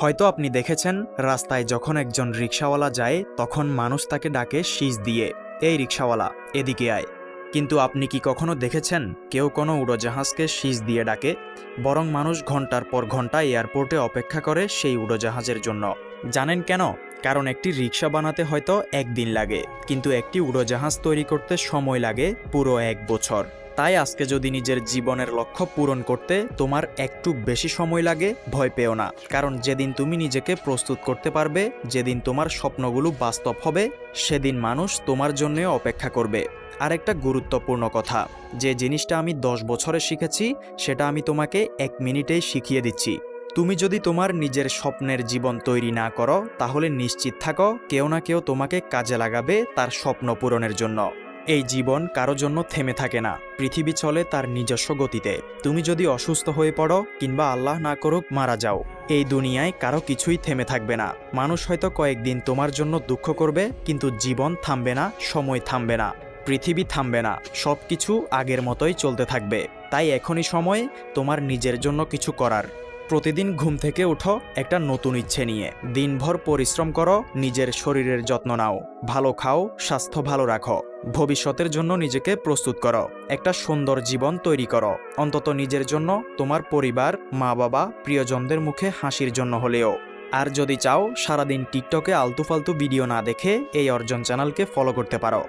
হয়তো আপনি দেখেছেন, রাস্তায় যখন একজন রিক্সাওয়ালা যায়, তখন মানুষ তাকে ডাকে শীষ দিয়ে, এই রিক্সাওয়ালা এদিকে আয়। কিন্তু আপনি কি কখনো দেখেছেন, কেউ কোনো উড়োজাহাজকে শীষ দিয়ে ডাকে, বরং মানুষ ঘণ্টার পর ঘণ্টা এয়ারপোর্টে অপেক্ষা করে সেই উড়োজাহাজের জন্য? জানেন কেন? কারণ একটি রিক্সা বানাতে হয়তো একদিন লাগে, কিন্তু একটি উড়োজাহাজ তৈরি করতে সময় লাগে পুরো এক বছর। তাই আজকে যদি নিজের জীবনের লক্ষ্য পূরণ করতে তোমার একটু বেশি সময় লাগে, ভয় পেও না। কারণ যেদিন তুমি নিজেকে প্রস্তুত করতে পারবে, যেদিন তোমার স্বপ্নগুলো বাস্তব হবে, সেদিন মানুষ তোমার জন্য অপেক্ষা করবে। আর একটা গুরুত্বপূর্ণ কথা, যে জিনিসটা আমি দশ বছরে শিখেছি, সেটা আমি তোমাকে এক মিনিটেই শিখিয়ে দিচ্ছি। তুমি যদি তোমার নিজের স্বপ্নের জীবন তৈরি না করো, তাহলে নিশ্চিত থাকো, কেউ না কেউ তোমাকে কাজে লাগাবে তার স্বপ্ন পূরণের জন্য। এই জীবন কারও জন্য থেমে থাকে না। পৃথিবী চলে তার নিজস্ব গতিতে। তুমি যদি অসুস্থ হয়ে পড়ো কিংবা আল্লাহ না করুক, মারা যাও। এই দুনিয়ায় কারও কিছুই থেমে থাকবে না। মানুষ হয়তো কয়েকদিন তোমার জন্য দুঃখ করবে, কিন্তু জীবন থামবে না, সময় থামবে না। পৃথিবী থামবে না। সব কিছু আগের মতোই চলতে থাকবে। তাই এখনই সময় তোমার নিজের জন্য কিছু করার। প্রতিদিন ঘুম থেকে উঠো একটা নতুন ইচ্ছে নিয়ে। দিনভর পরিশ্রম করো, নিজের শরীরের যত্ন নাও। ভালো খাও, স্বাস্থ্য ভালো রাখো। ভবিষ্যতের জন্য নিজেকে প্রস্তুত করো। একটা সুন্দর জীবন তৈরি করো। অন্তত নিজের জন্য, তোমার পরিবার মা বাবা প্রিয়জনদের মুখে হাসির জন্য হলেও। আর যদি চাও, সারাদিন টিকটকে আলতু ফালতু ভিডিও না দেখে এই অর্জন চ্যানেলকে ফলো করতে পারো।